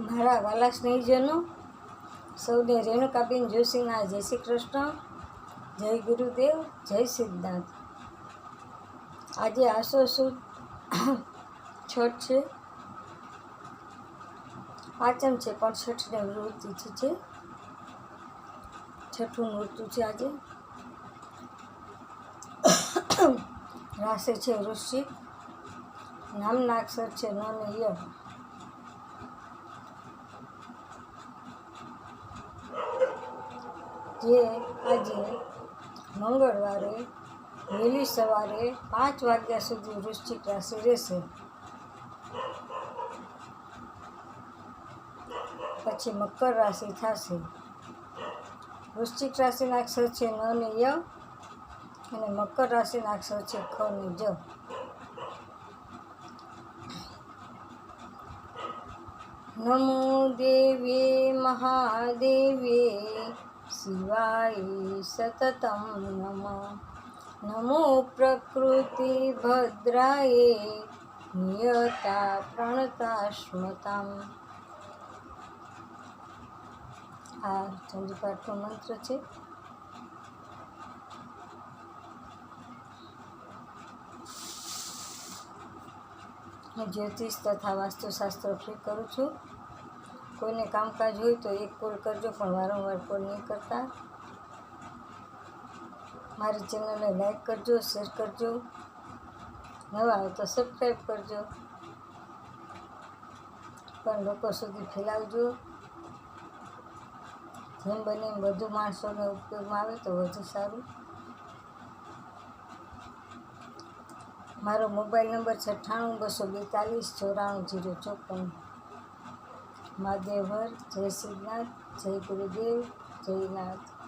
મારા વાલા સ્નેહીજનો, સૌને રેણુકાબેન જોશીના જય શ્રી કૃષ્ણ, જય ગુરુદેવ, જય સિદ્ધાર્થ. આજે આસો સુદ છઠ છે. પાંચમ છે, પણ છઠને વૃત્તિ છે છઠ્ઠું નૃત્ય છે આજે. રાશે છે વૃશ્ચિક નામના અક્ષર છે ન ને ય જે આજે મંગળવારે વહેલી સવારે પાંચ વાગ્યા સુધી વૃશ્ચિક રાશિ રહેશે. પછી મકર રાશિ થશે. વૃશ્ચિક રાશિના અક્ષર છે ન ને ય અને મકર રાશિના અક્ષર છે ખ ને જ. નમો દેવે મહાદેવે શિવાય સતતમ નમ. નમો પ્રકૃતિ ભદ્રાય નિયતા પ્રણતાસ્મતામ આ ચંદ્રપાઠનો મંત્ર છે. હું જ્યોતિષ તથા વાસ્તુશાસ્ત્ર ફ્રી કરું છું. કોઈને કામકાજ હોય તો એક કોલ કરજો, પણ વારંવાર કોલ નહીં કરતા. મારી ચેનલને લાઈક કરજો શેર કરજો. નવા આવે તો સબસ્ક્રાઈબ કરજો. પણ લોકો સુધી ફેલાવજો. જેમ બને એમ વધુ માણસોને ઉપયોગમાં આવે તો વધુ સારું. મારો મોબાઈલ નંબર છે અઠ્ઠાણું, બસો બેતાલીસ, ચોરાણું, જીરો ચોપન. મહાદેવર જય શ્રીનાથ જય ગુરુદેવ જય નાથ.